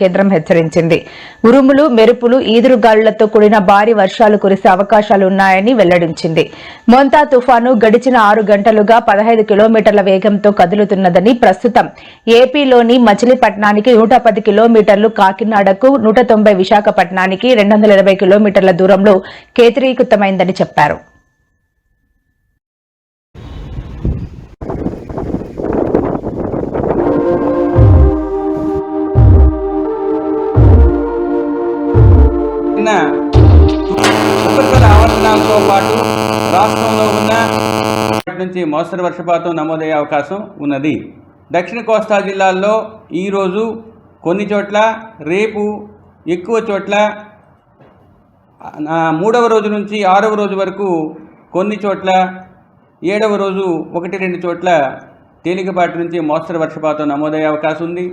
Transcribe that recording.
కేంద్రం హెచ్చరించింది. ఉరుములు మెరుపులు ఈదురుగాళ్ళతో కూడిన భారీ వర్షాలు కురిసే అవకాశాలున్నాయని వెల్లడించింది. మొంతా తుఫాను గడిచిన ఆరు గంటలుగా పదహైదు కిలోమీటర్ల వేగంతో కదులుతున్నదని ప్రస్తుతం ఏపీలోని మచిలీపట్నానికి నూట పది కిలోమీటర్లు కాకినాడకు నూట తొంభై విశాఖపట్నానికి రెండు వందల ఇరవై కిలోమీటర్ల దూరంలో కేంద్రీకృతమైందని చెప్పారు. నిన్న ఉపరితల ఆవర్తనాలతో పాటు రాష్ట్రంలో ఉన్న నుంచి మోస్తరు వర్షపాతం నమోదయ్యే అవకాశం ఉన్నది. దక్షిణ కోస్తా జిల్లాల్లో ఈరోజు కొన్ని చోట్ల రేపు ఎక్కువ చోట్ల మూడవ రోజు నుంచి ఆరవ రోజు వరకు కొన్ని చోట్ల ఏడవ రోజు ఒకటి రెండు చోట్ల తేలికపాటి నుంచి మోస్తరు వర్షపాతం నమోదయ్యే అవకాశం ఉంది.